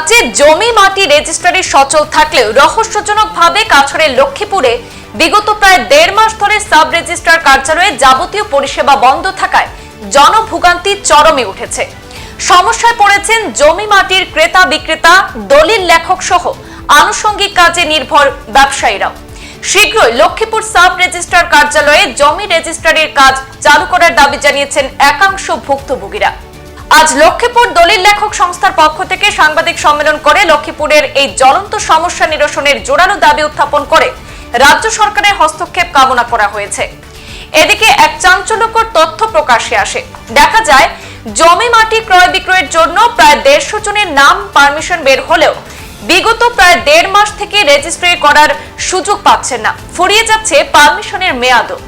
রাজ্যে জমি মাটি রেজিস্ট্রারি সচল থাকলেও রহস্যজনকভাবে কাছাড়ের লক্ষ্মীপুরে বিগত প্রায় দেড় মাস ধরে সাব রেজিস্ট্রার কার্যালয়ে যাবতীয় পরিষেবা বন্ধ থাকায় জনভোগান্তি চরমে উঠেছে। সমস্যায় পড়েছেন জমি মাটির ক্রেতা বিক্রেতা, দলিল লেখক সহ আনুষঙ্গিক কাজে নির্ভর ব্যবসায়ীরাও। শীঘ্রই লক্ষ্মীপুর সাব রেজিস্ট্রার কার্যালয়ে জমি রেজিস্ট্রারির কাজ চালু করার দাবি জানিয়েছেন একাংশ ভুক্তভোগীরা। আজ লক্ষ্মীপুর দলিল লেখক সংস্থার পক্ষ থেকে সাংবাদিক সম্মেলন করে লক্ষ্মীপুরের এই জ্বলন্ত সমস্যা নিরসনের জোরালো দাবি উত্থাপন করে রাজ্য সরকারের হস্তক্ষেপ কামনা করা হয়েছে। এদিকে এক চাঞ্চল্যকর তথ্য প্রকাশে আসে। দেখা যায়, জমি মাটি ক্রয় বিক্রয়ের জন্য প্রায় দেড়শো জনের নাম পারমিশন বের হলেও বিগত প্রায় দেড় মাস থেকে রেজিস্ট্রি করার সুযোগ পাচ্ছেন না। ফুরিয়ে যাচ্ছে পারমিশনের মেয়াদও।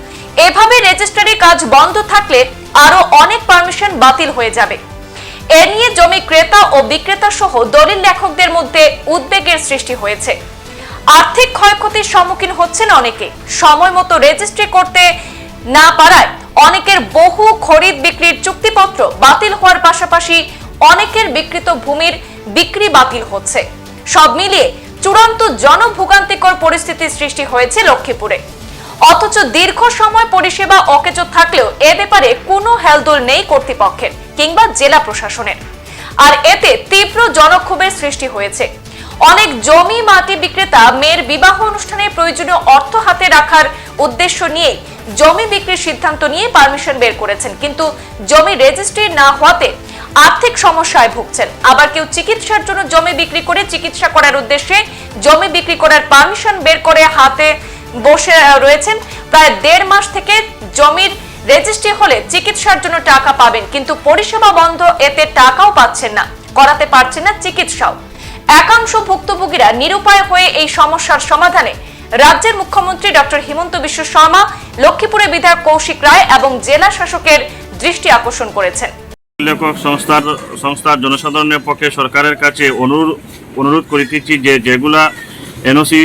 এভাবে রেজিস্ট্রারি কাজ বন্ধ থাকলে আরও অনেক পারমিশন বাতিল হয়ে যাবে। এ নিয়ে জমি ক্রেতা ও বিক্রেতা সহ দলিল লেখকদের মধ্যে উদ্বেগের সৃষ্টি হয়েছে। আর্থিক ক্ষয়ক্ষতির সম্মুখীন হচ্ছেন অনেকে। সময় মতো রেজিস্ট্রি করতে না পারায় অনেকের বহু খরিদ বিক্রির চুক্তিপত্র বাতিল হওয়ার পাশাপাশি অনেকের বিকৃত ভূমির বিক্রি বাতিল হচ্ছে। সব মিলিয়ে চূড়ান্ত জনভোগান্তিকর পরিস্থিতির সৃষ্টি হয়েছে লক্ষ্মীপুরে। অথচ দীর্ঘ সময় পরিষেবা অকেজ থাকলেও এ ব্যাপারে কোনো হেলদোল নেই কর্তৃপক্ষের। কিংবা জেলা প্রশাসনের। আর এতে তীব্র জনক্ষোভের সৃষ্টি হয়েছে। অনেক জমি মাটি বিক্রেতা মেয়ের বিবাহ অনুষ্ঠানে প্রয়োজনীয় অর্থ হাতে রাখার উদ্দেশ্য নিয়ে জমি বিক্রির সিদ্ধান্ত নিয়ে পারমিশন বের করেছেন। কিন্তু জমি রেজিস্ট্রি না হওয়াতে আর্থিক সমস্যায় ভুগছেন। আবার কেউ চিকিৎসার জন্য জমি বিক্রি করে চিকিৎসা করার উদ্দেশ্যে জমি বিক্রি করার পারমিশন বের করে হাতে বসে রয়েছেন। প্রায় দেড় মাস থেকে জমির রেজিস্ট্রি হলে চিকিৎসার জন্য টাকা পাবেন, কিন্তু পরিষেবা বন্ধ, এতে টাকাও পাচ্ছেন না। করাতে পারছেন না চিকিৎসাও। একাংশ ভুক্তভোগীরা নিরুপায় হয়ে এই সমস্যার সমাধানে রাজ্যের মুখ্যমন্ত্রী ডক্টর হিমন্ত বিশ্ব শর্মা লক্ষ্মীপুরের বিধায়ক কৌশিক রায় এবং জেলা শাসকের দৃষ্টি আকর্ষণ করেছেন। লেখক সংস্থার সংস্থার জনসাধারণের পক্ষে সরকারের কাছে অনুরোধ অনুরোধ করিতেছি যে যেগুলা এনওসি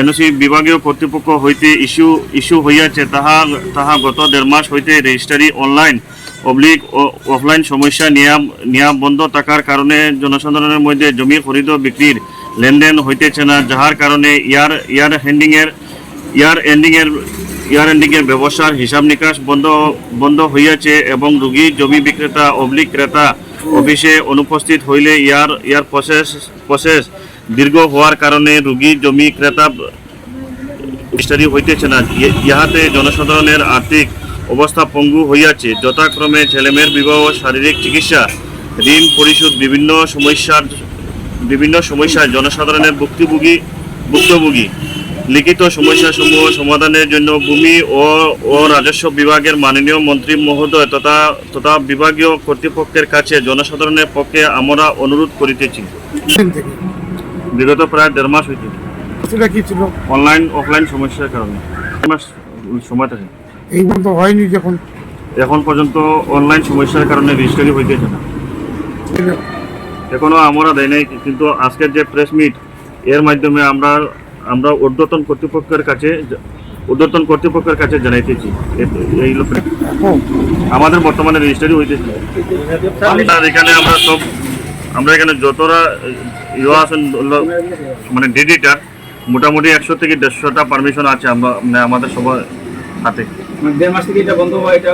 এনওসি বিভাগীয় কর্তৃপক্ষ হইতে ইস্যু ইস্যু হইয়াছে, তাহা তাহা গত দেড় মাস হইতে রেজিস্ট্রারি অনলাইন, অবলিক অফলাইন সমস্যা নিয়াম নিয়াম বন্ধ থাকার কারণে জনসাধারণের মধ্যে জমি খরিদ বিক্রির লেনদেন হইতেছে না, যাহার কারণে ইয়ার ইয়ার হ্যান্ডিংয়ের ইয়ার এন্ডিংয়ের ইয়ার এন্ডিংয়ের ব্যবসার হিসাব নিকাশ বন্ধ বন্ধ হইয়াছে এবং রুগী, জমি বিক্রেতা, অবলিক ক্রেতা অফিসে অনুপস্থিত হইলে ইয়ার ইয়ার প্রসেস প্রসেস দীর্ঘ হওয়ার কারণে রুগী জমি ক্রেতা বিস্তারি হইতেছে না। ইহাতে জনসাধারণের আর্থিক অবস্থা পঙ্গু হইয়াছে। যথাক্রমে ছেলেমেয়ের বিবাহ, শারীরিক চিকিৎসা, ঋণ পরিশোধ, বিভিন্ন সমস্যার বিভিন্ন সমস্যায় জনসাধারণের ভুক্তভোগী ভুক্তভোগী। লিখিত সমস্যাসমূহ সমাধানের জন্য ভূমি ও ও রাজস্ব বিভাগের মাননীয় মন্ত্রী মহোদয় তথা তথা বিভাগীয় কর্তৃপক্ষের কাছে জনসাধারণের পক্ষে আমরা অনুরোধ করিতেছি। বিগত প্রায় দেড় মাস হইতে সেটা কি ছিল? অনলাইন অফলাইন সমস্যার কারণে। মাস সময় থাকে। এই বন্ধ হয়নি যখন। এখন পর্যন্ত অনলাইন সমস্যার কারণে রেজিস্ট্রারি হইতেছে না। এখনও আমরা দেয় নাই কিন্তু আজকের যে প্রেস মিট এর মাধ্যমে আমরা আমরা ঊর্ধ্বতন কর্তৃপক্ষের কাছে ঊর্ধ্বতন কর্তৃপক্ষের কাছে জানাইতেছি এই লোক আমাদের বর্তমানে রেজিস্ট্রারি হইতেছে এখানে আমরা সব আমরা এখানে যতটা ইয়ে আছেন মানে ডিডিটার মোটামুটি একশো থেকে দেড়শোটা পারমিশন আছে আমরা মানে আমাদের সবার হাতে। মানে দেড় মাস থেকে এটা বন্ধ হয় এটা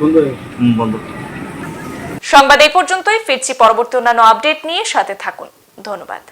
বন্ধ হয়ে বন্ধ। সংবাদ এই পর্যন্তই ফিরছি পরবর্তী অন্যান্য আপডেট নিয়ে সাথে থাকুন। ধন্যবাদ।